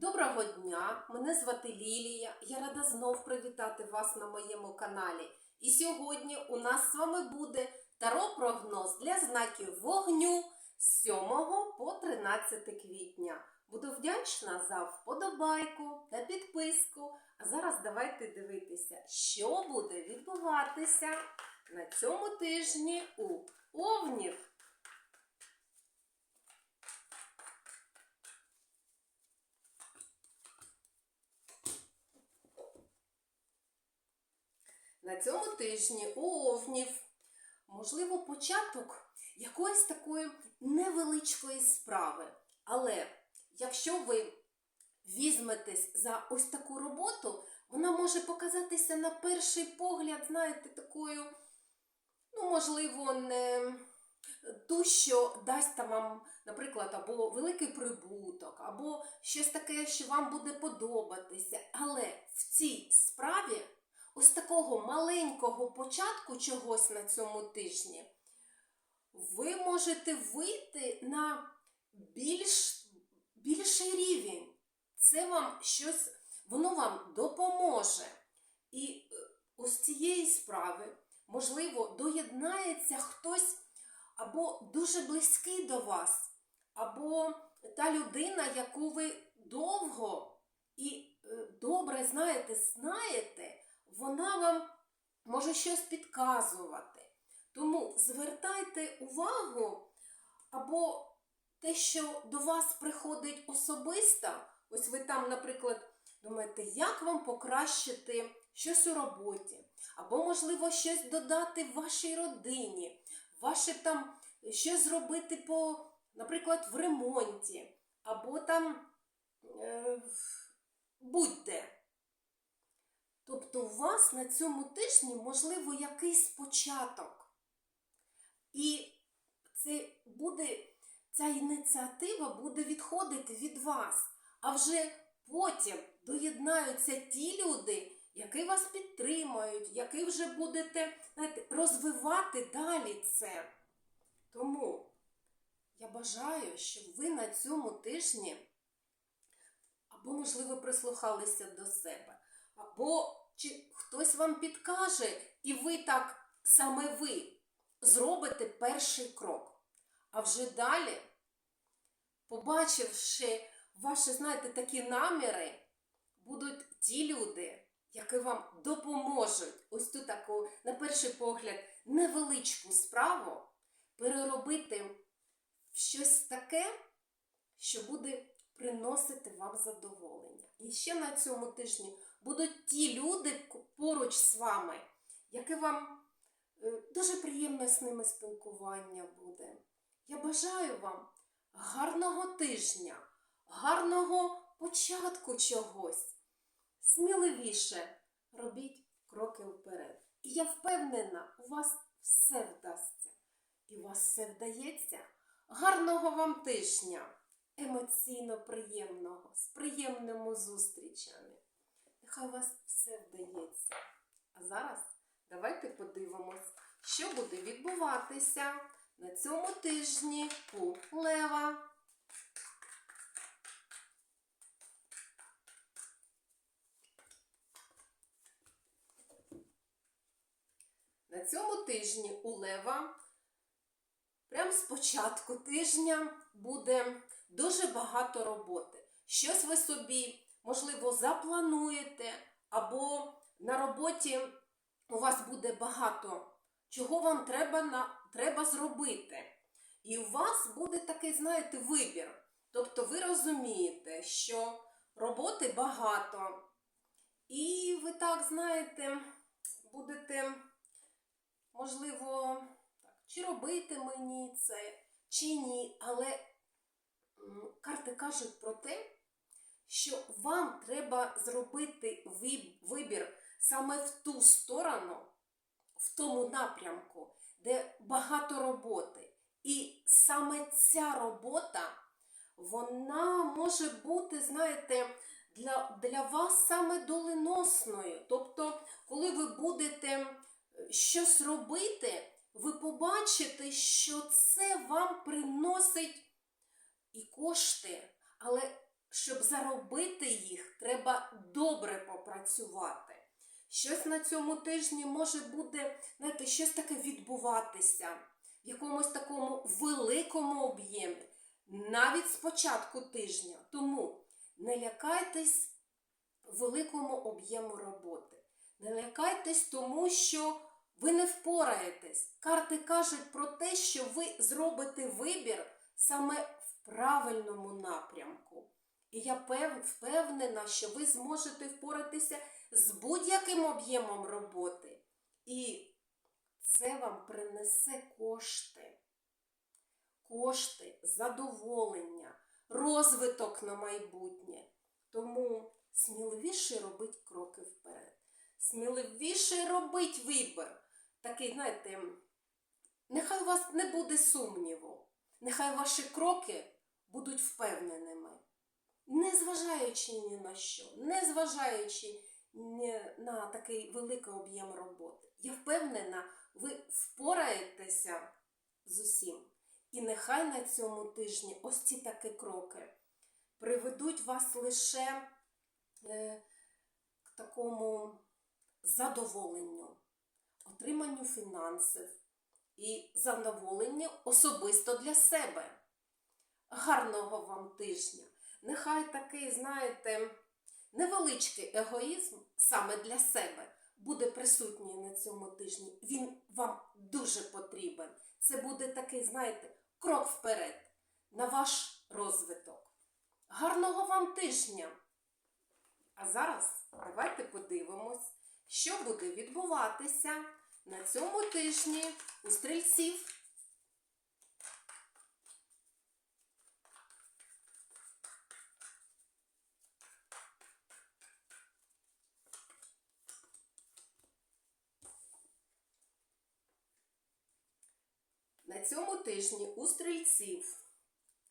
Доброго дня! Мене звати Лілія. Я рада знов привітати вас на моєму каналі. І сьогодні у нас з вами буде таро-прогноз для знаків вогню з 7 по 13 квітня. Буду вдячна за вподобайку та підписку. А зараз давайте дивитися, що буде відбуватися на цьому тижні у Овнів. На цьому тижні у Овнів можливо початок якоїсь такої невеличкої справи. Але якщо ви візьметесь за ось таку роботу, вона може показатися на перший погляд, знаєте, такою, ну, можливо, не ту, що дасть вам, наприклад, або великий прибуток, або щось таке, що вам буде подобатися. Але в цій справі ось такого маленького початку чогось на цьому тижні, ви можете вийти на більш, більший рівень. Це вам щось, воно вам допоможе. І е, ось цієї справи, можливо, доєднається хтось або дуже близький до вас, або та людина, яку ви довго і е, добре знаєте, знаєте, вона вам може щось підказувати. Тому звертайте увагу, або те, що до вас приходить особисто, ось ви там, наприклад, думаєте, як вам покращити щось у роботі, або, можливо, щось додати в вашій родині, ваше там щось зробити по, наприклад, в ремонті, або там е, будь-де. Тобто у вас на цьому тижні, можливо, якийсь початок. І це буде, ця ініціатива буде відходити від вас. А вже потім доєднаються ті люди, які вас підтримують, які вже будете знаєте, розвивати далі це. Тому я бажаю, щоб ви на цьому тижні або, можливо, прислухалися до себе, або чи хтось вам підкаже, і ви так саме ви зробите перший крок. А вже далі, побачивши ваші, знаєте, такі наміри, будуть ті люди, які вам допоможуть ось ту таку, на перший погляд, невеличку справу переробити в щось таке, що буде приносити вам задоволення. І ще на цьому тижні будуть ті люди поруч з вами, які вам е, дуже приємне з ними спілкування буде. Я бажаю вам гарного тижня, гарного початку чогось. Сміливіше робіть кроки вперед. І я впевнена, у вас все вдасться. І у вас все вдається. Гарного вам тижня! Емоційно приємного, з приємними зустрічами. Нехай у вас все вдається. А зараз давайте подивимось, що буде відбуватися на цьому тижні у Лева. На цьому тижні у Лева, прямо з початку тижня, буде дуже багато роботи. Щось ви собі, можливо, заплануєте, або на роботі у вас буде багато, чого вам треба, на, треба зробити. І у вас буде такий, знаєте, вибір. Тобто ви розумієте, що роботи багато, і ви так, знаєте, будете, можливо, так, чи робити мені це, чи ні, але карти кажуть про те, що вам треба зробити вибір саме в ту сторону, в тому напрямку, де багато роботи. І саме ця робота, вона може бути, знаєте, для, для вас саме доленосною. Тобто, коли ви будете е, щось робити, ви побачите, що це вам приносить і кошти, але щоб заробити їх, треба добре попрацювати. Щось на цьому тижні може буде, знаєте, щось таке відбуватися в якомусь такому великому об'ємі, навіть з початку тижня. Тому не лякайтесь великому об'єму роботи. Не лякайтесь тому, що ви не впораєтесь. Карти кажуть про те, що ви зробите вибір саме в правильному напрямку. І я впевнена, що ви зможете впоратися з будь-яким об'ємом роботи. І це вам принесе кошти. Кошти, задоволення, розвиток на майбутнє. Тому сміливіше робить кроки вперед. Сміливіше робить вибір. Такий, знаєте, нехай у вас не буде сумніву. Нехай ваші кроки будуть впевненими. Незважаючи ні на що, незважаючи на такий великий об'єм роботи. Я впевнена, ви впораєтеся з усім. І нехай на цьому тижні ось ці такі кроки приведуть вас лише е, к такому задоволенню, отриманню фінансів і задоволенню особисто для себе. Гарного вам тижня! Нехай такий, знаєте, невеличкий егоїзм саме для себе буде присутній на цьому тижні. Він вам дуже потрібен. Це буде такий, знаєте, крок вперед на ваш розвиток. Гарного вам тижня! А зараз давайте подивимось, що буде відбуватися на цьому тижні у стрільців. На цьому тижні у стрільців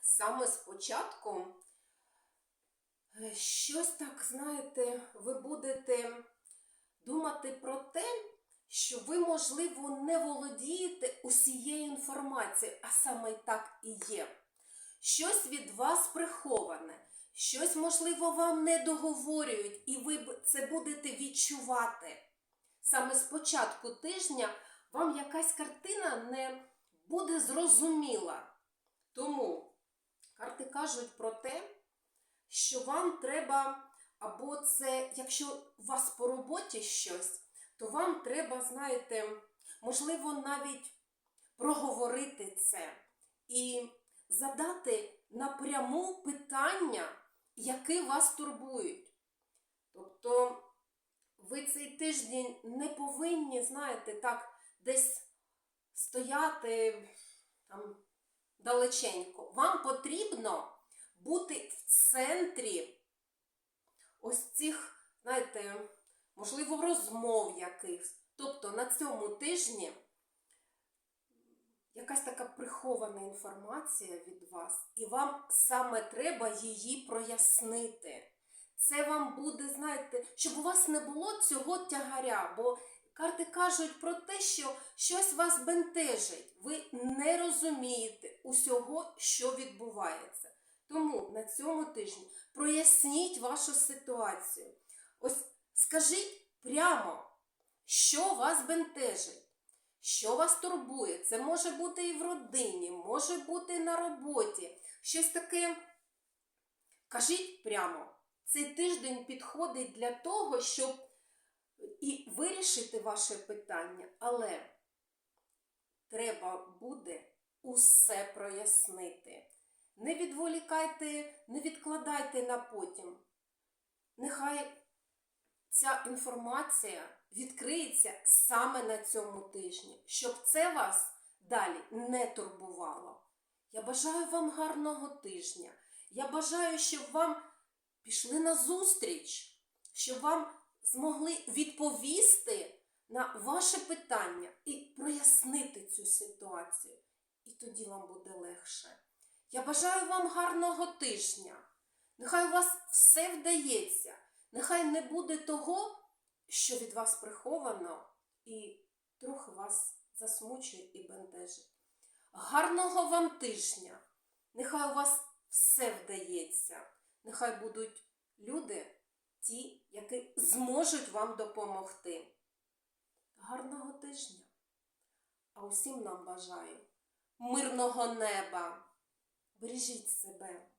саме спочатку е, щось так, знаєте, ви будете думати про те, що ви, можливо, не володієте усією інформацією, а саме так і є. Щось від вас приховане, щось, можливо, вам не договорюють, і ви це будете відчувати. Саме з початку тижня вам якась картина не буде зрозуміла. Тому карти кажуть про те, що вам треба, або це, якщо у вас по роботі щось, то вам треба, знаєте, можливо, навіть проговорити це і задати напряму питання, які вас турбують. Тобто ви цей тиждень не повинні, знаєте, так десь стояти там далеченько. Вам потрібно бути в центрі ось цих, знаєте, можливо, розмов якихось. Тобто на цьому тижні якась така прихована інформація від вас, і вам саме треба її прояснити. Це вам буде, знаєте, щоб у вас не було цього тягаря, бо карти кажуть про те, що щось вас бентежить. Ви не розумієте усього, що відбувається. Тому на цьому тижні проясніть вашу ситуацію. Ось скажіть прямо, що вас бентежить. Що вас турбує? Це може бути і в родині, може бути на роботі. Щось таке. Кажіть прямо, цей тиждень підходить для того, щоб і вирішити ваше питання, але треба буде усе прояснити. Не відволікайте, не відкладайте на потім. Нехай ця інформація відкриється саме на цьому тижні, щоб це вас далі не турбувало. Я бажаю вам гарного тижня. Я бажаю, щоб вам пішли на зустріч, щоб вам змогли відповісти на ваше питання і прояснити цю ситуацію. І тоді вам буде легше. Я бажаю вам гарного тижня. Нехай у вас все вдається. Нехай не буде того, що від вас приховано, і трохи вас засмучує і бентежить. Гарного вам тижня! Нехай у вас все вдається. Нехай будуть люди, ті, які зможуть вам допомогти. Гарного тижня! А усім нам бажаю мирного неба. Бережіть себе.